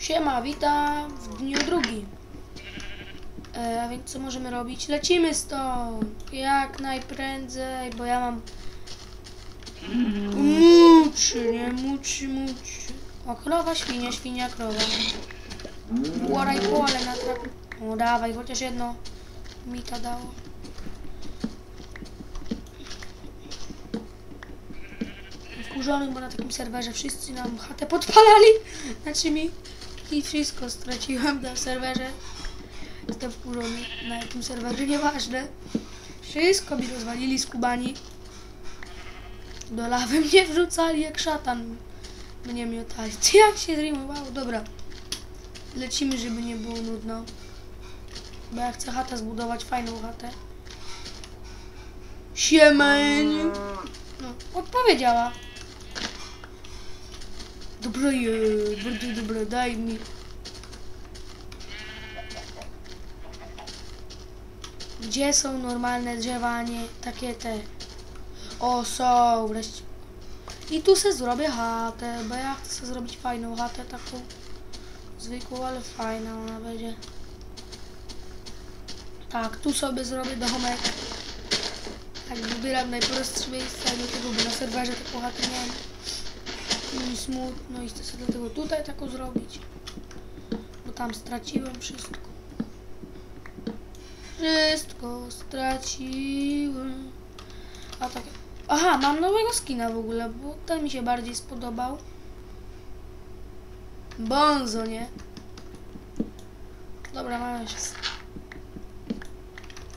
Siema, witam w dniu drugim. E, a więc co możemy robić? Lecimy stąd jak najprędzej, bo ja mam... Muczy, nie? Muczy, muczy. O, krowa, świnia, świnia, krowa. Łoraj pole na trak... O, dawaj, chociaż jedno mi to dało. Wkurzony, bo na takim serwerze wszyscy nam chatę podpalali. Znaczy mi i wszystko straciłem na serwerze. Jestem wkurzony. Na jakim serwerze, nieważne. Wszystko mi rozwalili z kubani. Do lawy mnie wrzucali jak szatan. Mnie miotali. Jak się zrimowało? Dobra. Lecimy, żeby nie było nudno. Bo ja chcę chatę zbudować, fajną chatę. Siemeń! No, odpowiedziała. Jest, bardzo dobra, daj mi. Gdzie są normalne drzewa, nie takie te? O, są wreszcie. I tu se zrobię chatę, bo ja chcę sobie zrobić fajną chatę, taką zwykłą, ale fajna ona będzie. Tak, tu sobie zrobię domek. Tak, wybieram najprostsze miejsce, nie tego, bo na serwerze taką chatę miałem mi smutno i chcę sobie dlatego tutaj taką zrobić. Bo tam straciłem wszystko. Wszystko straciłem. A tak. Aha, mam nowego skina w ogóle, bo ten mi się bardziej spodobał. Bonzo, nie? Dobra, mamy się.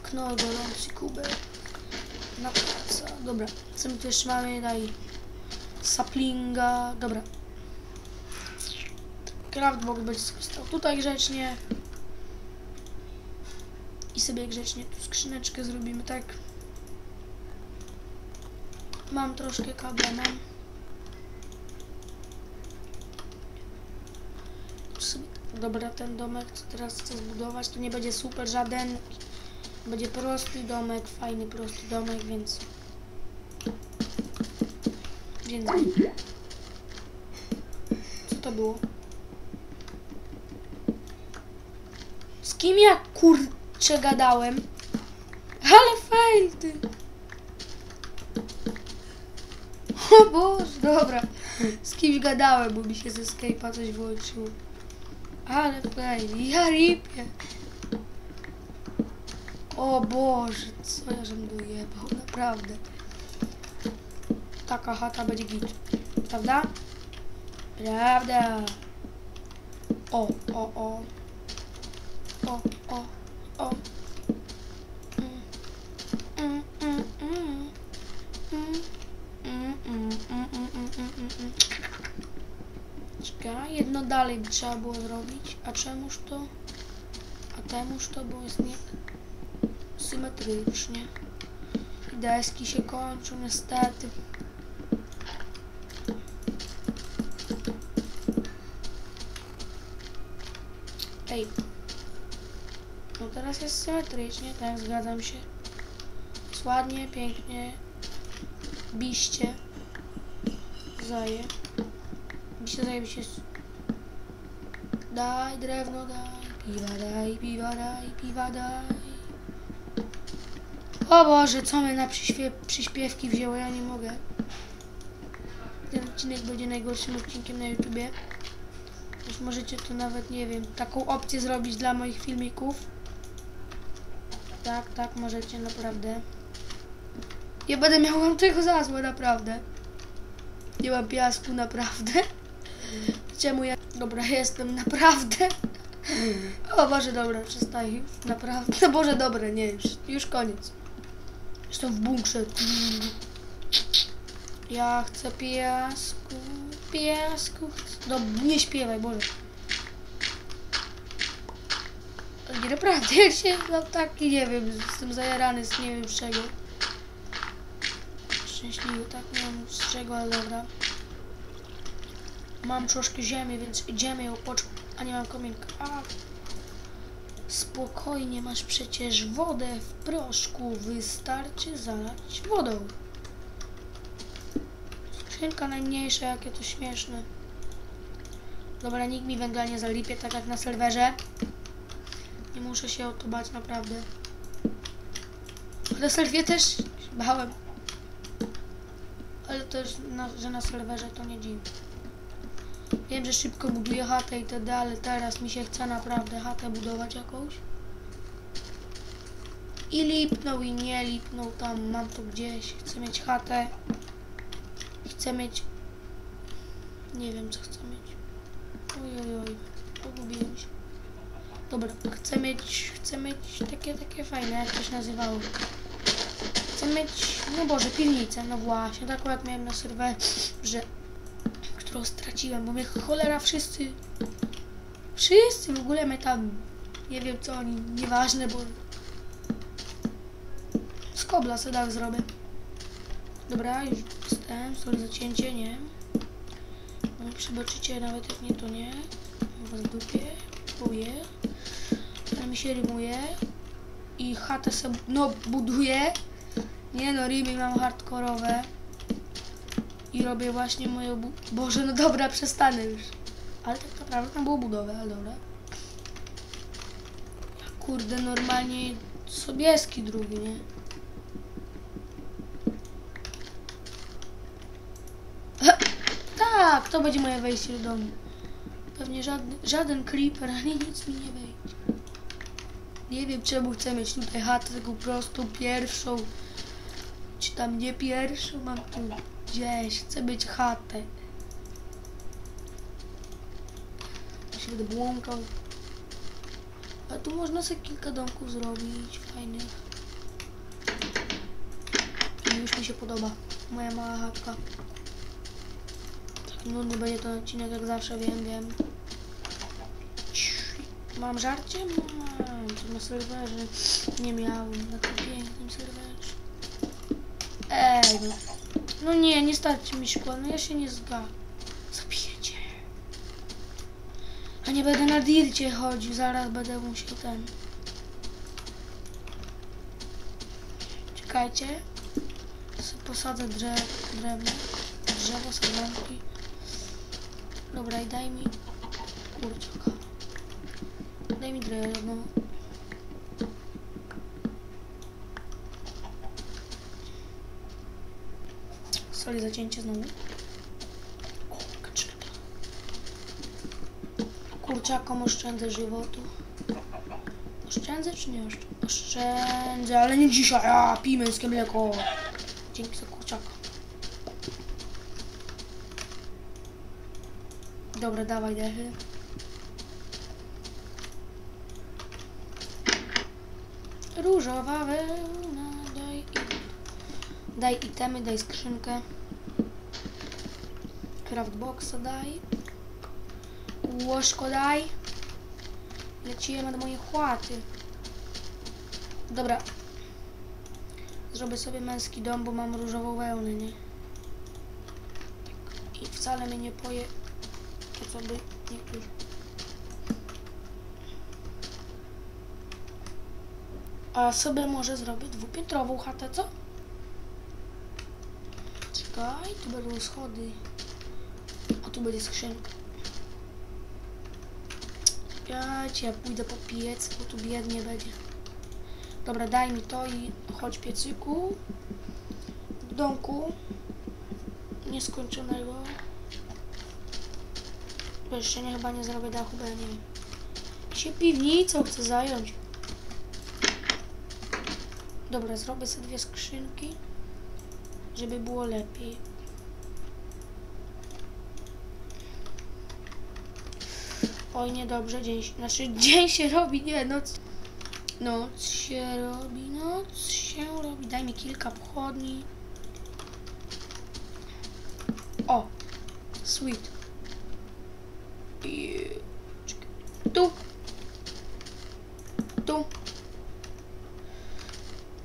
Knor gorący kubek. Na praca. Dobra, co my tu jeszcze mamy? Daj saplinga. Dobra. Craftbox będzie sobie stał tutaj grzecznie. I sobie grzecznie tu skrzyneczkę zrobimy, tak. Mam troszkę kabla, mam. Dobra, ten domek, co teraz chcę zbudować, to nie będzie super żaden. Będzie prosty domek, fajny prosty domek, więc Co to było? Z kim ja kurczę gadałem? Ale fail ty! O Boże, dobra. Z kimś gadałem, bo mi się ze Skype'a coś włączyło. Ale fail, ja ripię. O Boże, co ja żem dojebał, naprawdę taka chata będzie git. Prawda? Prawda. O, o, o. O, o, o. Czekaj, jedno dalej trzeba było zrobić. A czemuż to? A temuż to, bo jest nie symetrycznie. Deski się kończą niestety. Ej. No teraz jest symetrycznie, tak, zgadzam się. Jest ładnie, pięknie. Biście. Zaje. Biście zaje się. Daj drewno, daj. Piwa daj, piwa daj, piwa daj. O Boże, co mnie na przyśpiew przyśpiewki wzięło, ja nie mogę. Ten odcinek będzie najgorszym odcinkiem na YouTubie. Już możecie tu nawet, nie wiem, taką opcję zrobić dla moich filmików. Tak, tak, możecie, naprawdę. Nie będę miał wam tego za złe, naprawdę. Nie mam piasku, naprawdę. Czemu ja... Dobra, jestem, naprawdę. O Boże, dobra, przestaję. Naprawdę. Boże, dobre, nie, już, już koniec. Jestem w bunkrze. Ja chcę piasku, piasku. No nie śpiewaj, Boże. Nie naprawdę, ja się mam taki, nie wiem, jestem zajarany z nie wiem z czego. Szczęśliwy, tak, nie wiem z czego, ale dobra. Mam troszkę ziemi, więc idziemy ją pocz... A nie mam kominka. A. Spokojnie, masz przecież wodę w proszku. Wystarczy zalać wodą. Skrzynka najmniejsza, jakie to śmieszne. Dobra, nikt mi węgla nie zalipie, tak jak na serwerze. Nie muszę się o to bać, naprawdę. Na serwie też się bałem. Ale też, na, że na serwerze to nie dziwi. Wiem, że szybko buduję chatę i itd., ale teraz mi się chce naprawdę chatę budować jakąś. I lipnął i nie lipnął tam, mam to gdzieś. Chcę mieć chatę. Chcę mieć... Nie wiem co chcę mieć. Oj, oj, oj. Pogubiłem się. Dobra, chcę mieć... Chcę mieć takie, takie fajne, jak to się nazywało. Chcę mieć... No Boże, piwnicę, no właśnie. Tak akurat miałem na serwerze, którą straciłem, bo mnie cholera wszyscy... Wszyscy w ogóle mnie tam... Nie wiem co oni, nieważne, bo z kobla sobie tak zrobię. Dobra, już jestem. Sorry za cięcie, nie. No, przebaczycie, nawet jak nie, to nie. Was dupie. Buję. Ale mi się rymuje. I chatę sobie, no, buduję. Nie no, rymy mam hardkorowe. I robię właśnie moją bu- Boże, no dobra, przestanę już. Ale tak naprawdę tam było budowe, ale dobra. Kurde, normalnie Sobieski drugi, nie? Tak, to będzie moje wejście do domu. Pewnie żaden, żaden creeper, ani nic mi nie wejdzie. Nie wiem czemu chcę mieć tutaj chatę, tylko po prostu pierwszą. Czy tam nie pierwszą, mam tu gdzieś. Chcę mieć chatę. Ja się będę błąkał. A tu można sobie kilka domków zrobić, fajnych. I już mi się podoba. Moja mała chatka. Nudny będzie to odcinek jak zawsze, wiem, wiem. Mam żarcie? Mam. To na serwerze nie miałem. Na tym pięknym serwerze. Ej, no. No nie, nie starczy mi szkła. No ja się nie zgadzam. Zabijecie. A nie będę na dircie chodził. Zaraz będę musiał ten... Czekajcie. Posadzę drzew, drewno. Drzewo, sadzonki. Dobra, i daj mi kurczaka. Daj mi drewno. Sorry, zacięcie znowu. Kurczakom oszczędzę żywotu. Oszczędzę czy nie oszczędzę? Oszczędzę, ale nie dzisiaj. A, pij męskie mleko. Dzięki za kurczaka. Dobra, dawaj dechy. Różowa wełna, daj, i- daj itemy, daj skrzynkę. Craftboxa daj. Łożko daj. Lecimy do mojej chłaty. Dobra. Zrobię sobie męski dom, bo mam różową wełnę, nie? Tak. I wcale mnie nie poje co by niektórzy. A sobie może zrobię dwupiętrową chatę, co? Czekaj, tu będą schody. A tu będzie skrzynka. Czekajcie, ja pójdę po piec, bo tu biednie będzie. Dobra, daj mi to i chodź piecyku. W domku nieskończonego. Nie, chyba nie zrobię dachu, bo ja nie wiem. Się piwnicą chcę zająć. Dobra, zrobię sobie dwie skrzynki, żeby było lepiej. Oj, niedobrze, dzień, się- znaczy dzień się robi, nie, noc. Noc się robi, noc się robi. Daj mi kilka pochodni. O, sweet. I... czekaj. Tu. Tu.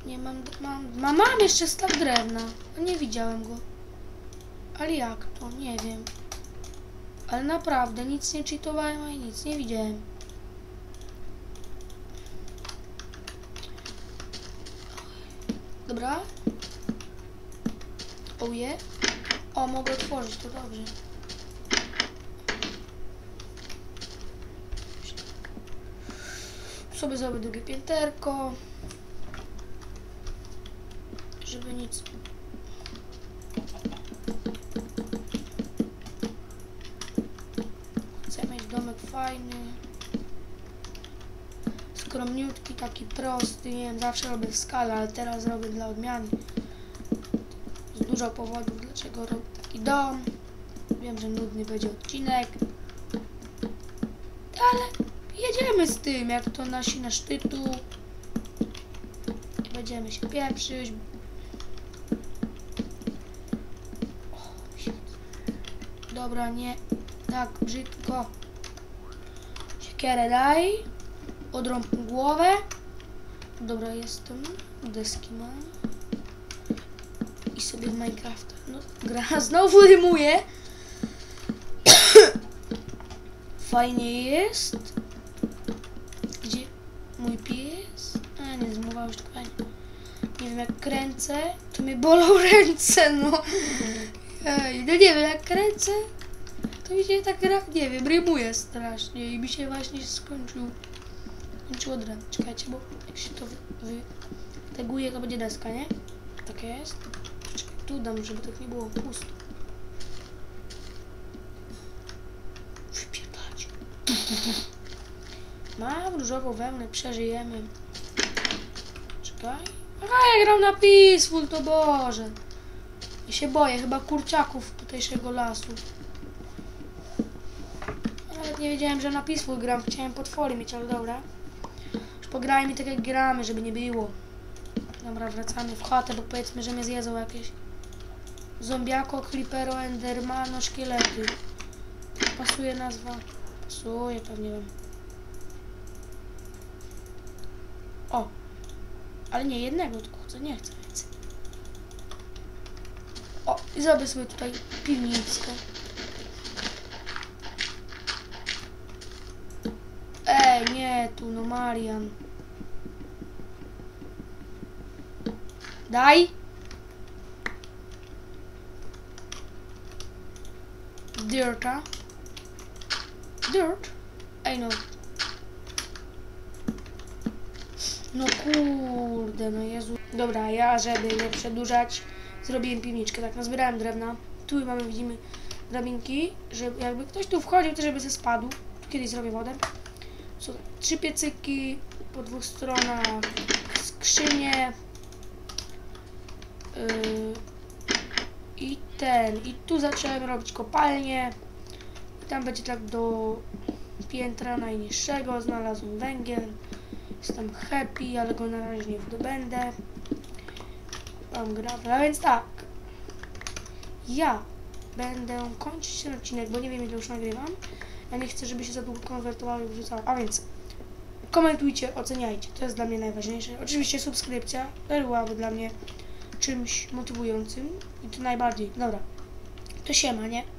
Nie mam, mam, mam, mam jeszcze stak drewna. A Nie widziałem go. Ale jak to? Nie wiem. Ale naprawdę, nic nie cheatowałem, ani nic nie widziałem. Dobra. Oje. O, mogę otworzyć, to dobrze. Sobie zrobię drugie pięterko. Żeby nic. Chcę mieć domek fajny. Skromniutki, taki prosty. Nie wiem, zawsze robię w skale, ale teraz robię dla odmiany. Z dużo powodów, dlaczego robię taki dom. Wiem, że nudny będzie odcinek. Ale jedziemy z tym, jak to nasi na sztytu. Nie będziemy się pieprzyć. Dobra, nie tak brzydko. Siekierę daj. Odrąb głowę. Dobra, jestem. Deski mam. I sobie w Minecrafta. No, gra znowu rymuje. Fajnie jest. A nie, zmywał już fajnie. Nie wiem jak kręcę, to mnie bolą ręce, no. Ej, no nie wiem jak kręcę, to mi się tak gra, nie wiem, rymuje strasznie i mi się właśnie skończył. Skończyło dren. Czekajcie, bo jak się to wy, wy to będzie deska, nie? Tak jest. Czekaj, tu dam, żeby tak nie było pusto. Wypierdać. Mam różową wełnę, przeżyjemy. Czekaj. A ja gram na Peaceful, to Boże. Ja się boję, chyba kurczaków tutejszego lasu. Nawet nie wiedziałem, że na Peaceful gram. Chciałem potwory mieć, ale dobra. Już pograjmy tak jak gramy, żeby nie było. Dobra, wracamy w chatę, bo powiedzmy, że mnie zjedzą jakieś zombiako, creepero, endermano, szkielety. Pasuje nazwa? Pasuje, pewnie wiem. O! Ale nie jednego, tylko chcę, nie chcę więcej. O, i zrobię sobie tutaj piwnickę. Ej, nie, tu no Marian. Daj. Dirta. Dirt? Ej no. No kurde, no Jezu. Dobra, ja żeby nie przedłużać, zrobiłem piwniczkę. Tak, nazbierałem drewna. Tu mamy, widzimy, drabinki, żeby jakby ktoś tu wchodził, to żeby ze spadł. Tu kiedyś zrobię wodę. Są trzy piecyki po dwóch stronach, skrzynie. Yy, I ten, i tu zacząłem robić kopalnię. I tam będzie tak do piętra najniższego. Znalazłem węgiel. Jestem happy, ale go na razie nie zdobędę. Mam gravel, a więc tak. Ja będę kończyć ten odcinek, bo nie wiem ile już nagrywam. Ja nie chcę, żeby się za długo konwertowało i wrzucało. A więc komentujcie, oceniajcie. To jest dla mnie najważniejsze. Oczywiście subskrypcja byłaby dla mnie czymś motywującym i to najbardziej. Dobra, to siema, nie?